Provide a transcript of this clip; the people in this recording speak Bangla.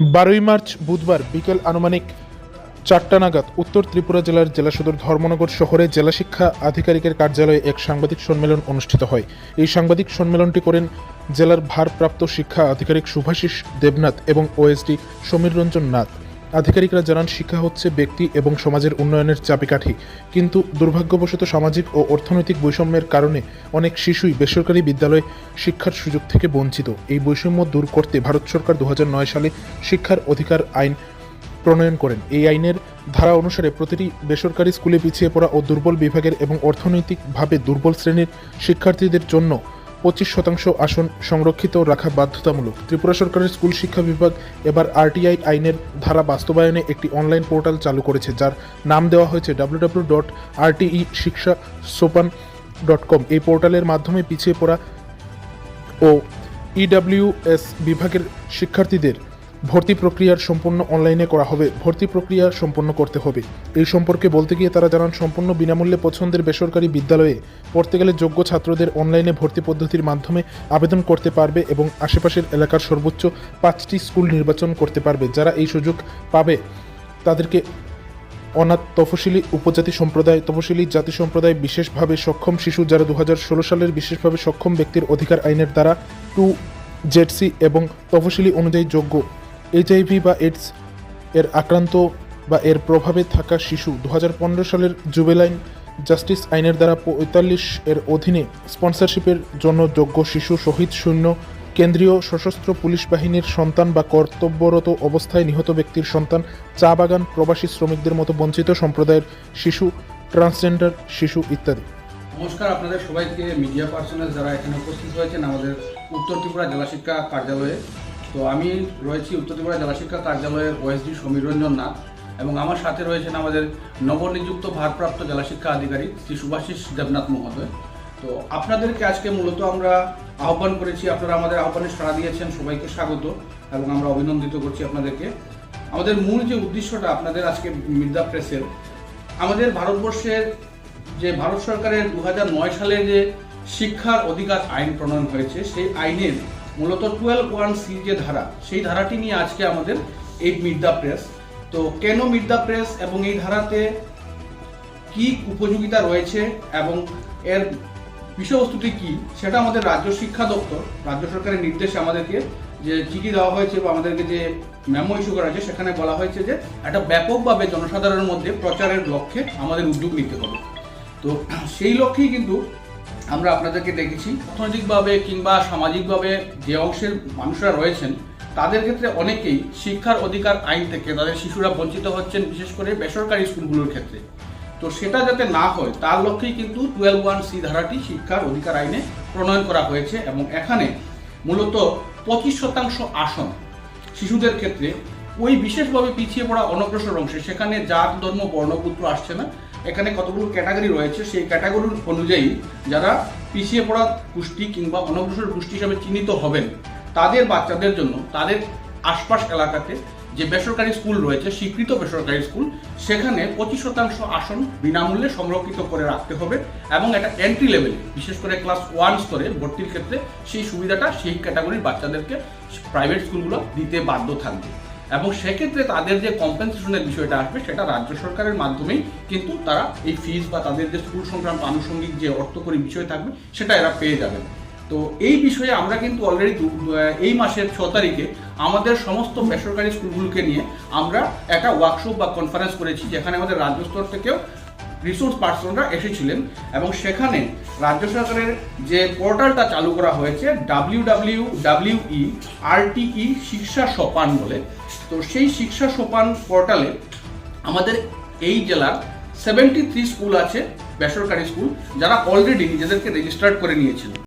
বারোই মার্চ বুধবার বিকেল আনুমানিক চারটা নাগাদ উত্তর ত্রিপুরা জেলার জেলা সদর ধর্মনগর শহরে জেলা শিক্ষা আধিকারিকের কার্যালয়ে এক সাংবাদিক সম্মেলন অনুষ্ঠিত হয়। এই সাংবাদিক সম্মেলনটি করেন জেলার ভারপ্রাপ্ত শিক্ষা আধিকারিক শুভাশিস দেবনাথ এবং ওএসডি সমীর রঞ্জন নাথ। আধিকারিকরা জানান, শিক্ষা হচ্ছে ব্যক্তি এবং সমাজের উন্নয়নের চাবিকাঠি। কিন্তু দুর্ভাগ্যবশত সামাজিক ও অর্থনৈতিক বৈষম্যের কারণে অনেক শিশুই বেসরকারি বিদ্যালয়ে শিক্ষার সুযোগ থেকে বঞ্চিত। এই বৈষম্য দূর করতে ভারত সরকার দু হাজার নয় সালে শিক্ষার অধিকার আইন প্রণয়ন করেন। এই আইনের ধারা অনুসারে প্রতিটি বেসরকারি স্কুলে পিছিয়ে পড়া ও দুর্বল বিভাগের এবং অর্থনৈতিকভাবে দুর্বল শ্রেণির শিক্ষার্থীদের জন্য পঁচিশ শতাংশ আসন সংরক্ষিত রাখা বাধ্যতামূলক। ত্রিপুরা সরকারের স্কুল শিক্ষা বিভাগ এবার আরটিআই আইনের ধারা বাস্তবায়নে একটি অনলাইন পোর্টাল চালু করেছে, যার নাম দেওয়া হয়েছে ডাব্লিউডাব্লিউ ডট আরটিই শিক্ষা সোপান ডট কম। এই পোর্টালের মাধ্যমে পিছিয়ে পড়া ও ইডাব্লিউএস বিভাগের শিক্ষার্থীদের ভর্তি প্রক্রিয়ার সম্পূর্ণ অনলাইনে করা হবে। ভর্তি প্রক্রিয়া সম্পন্ন করতে হবে। এই সম্পর্কে বলতে গিয়ে তারা জানান, সম্পূর্ণ বিনামূল্যে পছন্দের বেসরকারি বিদ্যালয়ে পড়তে গেলে যোগ্য ছাত্রদের অনলাইনে ভর্তি পদ্ধতির মাধ্যমে আবেদন করতে পারবে এবং আশেপাশের এলাকার সর্বোচ্চ পাঁচটি স্কুল নির্বাচন করতে পারবে। যারা এই সুযোগ পাবে, তাদেরকে অনাথ তফসিলি, উপজাতি সম্প্রদায়, তফসিলি জাতি সম্প্রদায়, বিশেষভাবে সক্ষম শিশু যারা দু হাজার ষোলো সালের বিশেষভাবে সক্ষম ব্যক্তির অধিকার আইনের দ্বারা টু জেডসি এবং তফসিলি অনুযায়ী যোগ্য। এইচআইভি বা এইডস এর আক্রান্ত বা এর প্রভাবে থাকা শিশু দু হাজার পনেরো সালের জুবেলাইন জাস্টিস আইনের দ্বারা পঁয়তাল্লিশ এর অধীনে স্পন্সরশিপের জন্য যোগ্য শিশু শহীদ শূন্য, কেন্দ্রীয় সশস্ত্র পুলিশ বাহিনীর সন্তান বা কর্তব্যরত অবস্থায় নিহত ব্যক্তির সন্তান, চা বাগান প্রবাসী শ্রমিকদের মতো বঞ্চিত সম্প্রদায়ের শিশু ট্রান্সজেন্ডার শিশু ইত্যাদি। নমস্কার, আপনাদের সবাইকে মিডিয়া পার্সোনাল যারা এখানে উপস্থিত হয়েছেন, আমাদের উত্তর ত্রিপুরা জেলা শিক্ষা কার্যালয়ে। তো আমি রয়েছি উত্তর ত্রিপুরা জেলা শিক্ষা কার্যালয়ের ওএসডি সমীর রঞ্জন নাথ এবং আমার সাথে রয়েছেন আমাদের নবনিযুক্ত ভারপ্রাপ্ত জেলা শিক্ষা আধিকারিক শ্রী সুভাষিস দেবনাথ মহোদয়। তো আপনাদেরকে আজকে মূলত আমরা আহ্বান করেছি, আপনারা আমাদের আহ্বানে সাড়া দিয়েছেন, সবাইকে স্বাগত এবং আমরা অভিনন্দিত করছি আপনাদেরকে। আমাদের মূল যে উদ্দেশ্যটা আপনাদের আজকে মির্দা প্রেসের, আমাদের ভারতবর্ষের যে ভারত সরকারের দু হাজার নয় সালে যে শিক্ষার অধিকার আইন প্রণয়ন হয়েছে, সেই আইনের মূলত টুয়েলভ ওয়ান সি যে ধারা, সেই ধারাটি নিয়ে আজকে আমাদের এই মিড দ্য প্রেস তো কেন মিড দ্য প্রেস এবং এই ধারাতে কি উপযোগিতা রয়েছে এবং এর বিষয়বস্তুটি কি, সেটা আমাদের রাজ্য শিক্ষা দপ্তর, রাজ্য সরকারের নির্দেশে আমাদেরকে যে চিঠি দেওয়া হয়েছে বা আমাদেরকে যে মেমো ইস্যু করা হয়েছে, সেখানে বলা হয়েছে যে একটা ব্যাপকভাবে জনসাধারণের মধ্যে প্রচারের লক্ষ্যে আমাদের উদ্যোগ নিতে হবে। তো সেই লক্ষ্যেই কিন্তু আমরা আপনাদেরকে দেখেছি অর্থনৈতিকভাবে কিংবা সামাজিকভাবে যে অংশের মানুষরা রয়েছেন, তাদের ক্ষেত্রে অনেকেই শিক্ষার অধিকার আইন থেকে তাদের শিশুরা বঞ্চিত হচ্ছেন, বিশেষ করে বেসরকারি স্কুলগুলোর ক্ষেত্রে। তো সেটা যাতে না হয়, তার লক্ষ্যেই কিন্তু টুয়েলভ ওয়ান সি ধারাটি শিক্ষার অধিকার আইনে প্রণয়ন করা হয়েছে এবং এখানে মূলত পঁচিশ শতাংশ আসন শিশুদের ক্ষেত্রে ওই বিশেষভাবে পিছিয়ে পড়া অনগ্রসর অংশে, সেখানে জাত, ধর্ম বর্ণপুত্র আসছে না। এখানে কতগুলো ক্যাটাগরি রয়েছে, সেই ক্যাটাগরি অনুযায়ী যারা পিছিয়ে পড়া গোষ্ঠী কিংবা অনগ্রসর গোষ্ঠী হিসাবে চিহ্নিত হবেন, তাদের বাচ্চাদের জন্য তাদের আশপাশ এলাকাতে যে বেসরকারি স্কুল রয়েছে, স্বীকৃত বেসরকারি স্কুল, সেখানে পঁচিশ শতাংশ আসন বিনামূল্যে সংরক্ষিত করে রাখতে হবে এবং একটা এন্ট্রি লেভেলে বিশেষ করে ক্লাস ওয়ান স্তরে ভর্তির ক্ষেত্রে সেই সুবিধাটা সেই ক্যাটাগরির বাচ্চাদেরকে প্রাইভেট স্কুলগুলো দিতে বাধ্য থাকবে। এবং সেক্ষেত্রে তাদের যে কম্পেনসেশনের বিষয়টা আসবে, সেটা রাজ্য সরকারের মাধ্যমেই কিন্তু তারা এই ফিজ বা তাদের যে স্কুল সংক্রান্ত আনুষঙ্গিক যে অর্থকরী বিষয় থাকবে, সেটা এরা পেয়ে যাবে তো এই বিষয়ে আমরা কিন্তু অলরেডি এই মাসের ছ তারিখে আমাদের সমস্ত বেসরকারি স্কুলগুলোকে নিয়ে আমরা একটা ওয়ার্কশপ বা কনফারেন্স করেছি, যেখানে আমাদের রাজ্য স্তর থেকেও রিসোর্স পার্সনরা এসেছিলেন এবং সেখানে রাজ্য সরকারের যে পোর্টালটা চালু করা হয়েছে W W W E RTE Shiksha Sopan বলে। তো সেই শিক্ষা সোপান পোর্টালে আমাদের এই জেলার সেভেন্টি থ্রি স্কুল আছে, বেসরকারি স্কুল যারা অলরেডি নিজেদেরকে রেজিস্টার্ড করে নিয়েছিল।